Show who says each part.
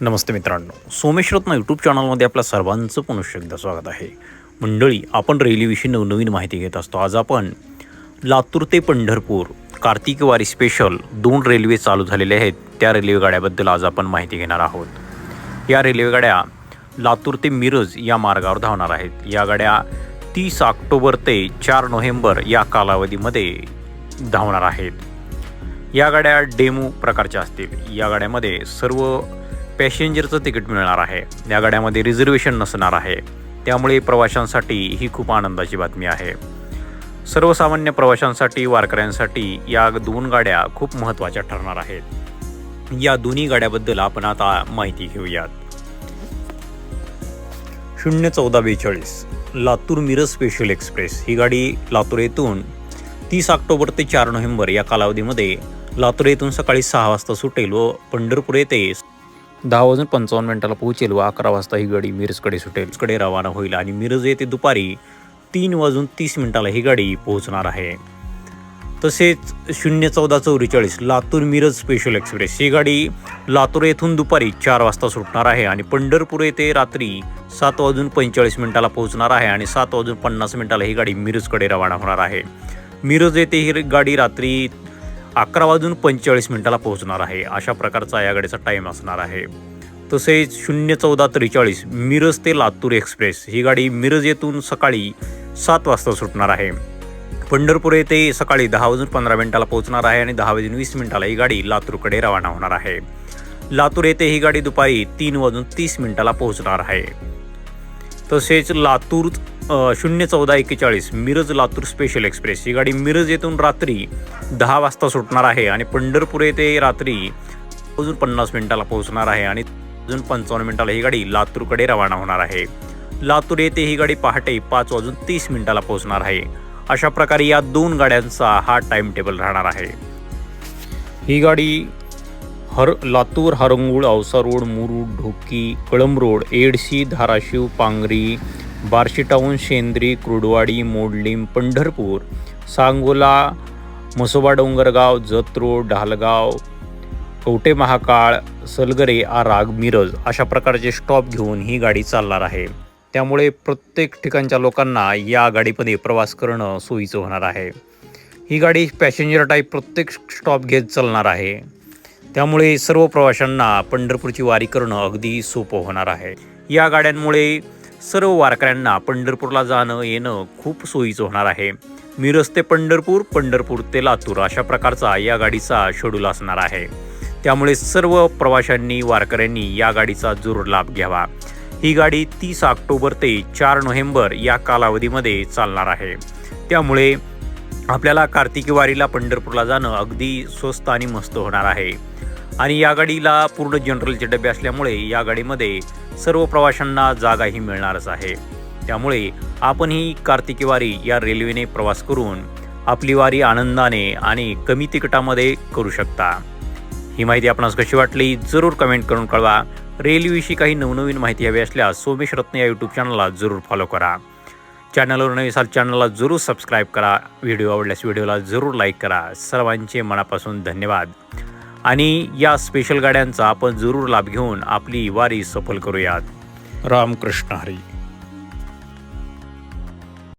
Speaker 1: नमस्ते मित्रांनो. सोमेश रत्न यूट्यूब चॅनलमध्ये आपल्या सर्वांचं पुनश्च एकदा स्वागत आहे. मंडळी आपण रेल्वेविषयी नवनवीन माहिती घेत असतो. आज आपण लातूर ते पंढरपूर कार्तिकवारी स्पेशल दोन रेल्वे चालू झालेले आहेत. त्या रेल्वेगाड्याबद्दल आज आपण माहिती घेणार आहोत. या रेल्वेगाड्या लातूर ते मिरज या मार्गावर धावणार आहेत. या गाड्या तीस ऑक्टोबर ते चार नोव्हेंबर या कालावधीमध्ये धावणार आहेत. या गाड्या डेमो प्रकारच्या असतील. या गाड्यामध्ये सर्व पॅसेंजरचं तिकीट मिळणार आहे. या गाड्यामध्ये रिझर्वेशन नसणार आहे. त्यामुळे प्रवाशांसाठी ही खूप आनंदाची बातमी आहे. सर्वसामान्य प्रवाशांसाठी वारकऱ्यांसाठी या दोन गाड्या खूप महत्त्वाच्या ठरणार आहेत. या दोन्ही गाड्याबद्दल आपण आता माहिती घेऊयात. शून्य चौदा बेचाळीस लातूर मिरज स्पेशल एक्सप्रेस. ही गाडी लातूर येथून तीस ऑक्टोबर ते चार नोव्हेंबर या कालावधीमध्ये लातूर येथून सकाळी सहा वाजता सुटेल व पंढरपूर येथे दहा वाजून पंचावन्न मिनिटाला पोहोचेल व अकरा वाजता ही गाडी मिरजकडे सुटेल. कडे रवाना होईल आणि मिरज येथे दुपारी तीन वाजून तीस मिनिटाला ही गाडी पोहोचणार आहे. तसेच शून्य चौदा चौवेचाळीस लातूर मिरज स्पेशल एक्सप्रेस ही गाडी लातूर येथून दुपारी चार वाजता सुटणार आहे आणि पंढरपूर येथे रात्री सात वाजून पंचेचाळीस मिनिटाला पोहोचणार आहे आणि सात वाजून पन्नास मिनिटाला ही गाडी मिरजकडे रवाना होणार आहे. मिरज येथे ही गाडी रात्री अकरा वाजून पंचेचाळीस मिनिटाला पोहोचणार आहे. अशा प्रकारचा या गाडीचा टाईम असणार आहे. तसेच शून्य चौदा त्रेचाळीस मिरज ते लातूर एक्सप्रेस ही गाडी मिरज येथून सकाळी सात वाजता सुटणार आहे. पंढरपूर येथे सकाळी दहा वाजून पंधरा मिनिटाला पोहोचणार आहे आणि दहा वाजून वीस मिनिटाला ही गाडी लातूरकडे रवाना होणार आहे. लातूर येथे ही गाडी दुपारी तीन वाजून तीस मिनिटाला पोहोचणार आहे. तसेच लातूर शून्य चौदा एक्केचाळीस मिरज लातूर स्पेशल एक्सप्रेस. ही गाडी मिरज येथून रात्री दहा वाजता सुटणार आहे आणि पंढरपूर येथे रात्री अजून पन्नास मिनिटाला पोहोचणार आहे आणि अजून पंचावन्न मिनिटाला ही गाडी लातूरकडे रवाना होणार आहे. लातूर येथे ही गाडी पहाटे पाच वाजून तीस मिनिटाला पोहोचणार आहे. अशा प्रकारे या दोन गाड्यांचा हा टाइम टेबल राहणार आहे. ही गाडी हर Latur Harangul Ausa road Murud Dhoki Kalamb road Yedshi Dharashiv Pangri Barshi town Shendri Kurduwadi Modlimb Pandharpur Sangola Mhasoba Dongargaon Jath road Dhalgaon Kavathe Mahankal Salgare Arag Miraj अशा प्रकारचे स्टॉप घेऊन ही गाडी चालणार आहे. त्यामुळे प्रत्येक ठिकाणच्या लोकांना या गाडीमध्ये प्रवास करणं सोयीचं होणार आहे. ही गाडी पॅसेंजर टाईप प्रत्येक स्टॉप घेत चालणार आहे. त्यामुळे सर्व प्रवाशांना पंढरपूरची वारी करणं अगदी सोपं होणार आहे. या गाड्यांमुळे सर्व वारकऱ्यांना पंढरपूरला जाणं येणं खूप सोयीचं होणार आहे. मिरज ते पंढरपूर पंढरपूर ते लातूर अशा प्रकारचा या गाडीचा शेड्यूल असणार आहे. त्यामुळे सर्व प्रवाशांनी वारकऱ्यांनी या गाडीचा जरूर लाभ घ्यावा. ही गाडी तीस ऑक्टोबर ते चार नोव्हेंबर या कालावधीमध्ये चालणार आहे. त्यामुळे आपल्याला कार्तिकी वारीला पंढरपूरला जाणं अगदी स्वस्त आणि मस्त होणार आहे. आणि या गाडीला पूर्ण जनरलचे डबे असल्यामुळे या गाडीमध्ये सर्व प्रवाशांना जागाही मिळणारच आहे. त्यामुळे आपण ही कार्तिकी वारी या रेल्वेने प्रवास करून आपली वारी आनंदाने आणि कमी तिकिटामध्ये करू शकता. ही माहिती आपणास कशी वाटली जरूर कमेंट करून कळवा. रेल्वेविषयी काही नवनवीन माहिती हवी असल्यास सोमेश रत्न या यूट्यूब चॅनलला जरूर फॉलो करा. चॅनलवर नवी असाल चॅनलला जरूर सबस्क्राईब करा. व्हिडिओ आवडल्यास व्हिडिओला जरूर लाईक करा. सर्वांचे मनापासून धन्यवाद. आणि या स्पेशल गाड्यांचा आपण जरूर लाभ घेऊन आपली वारी सफल करूयात. रामकृष्ण हरी.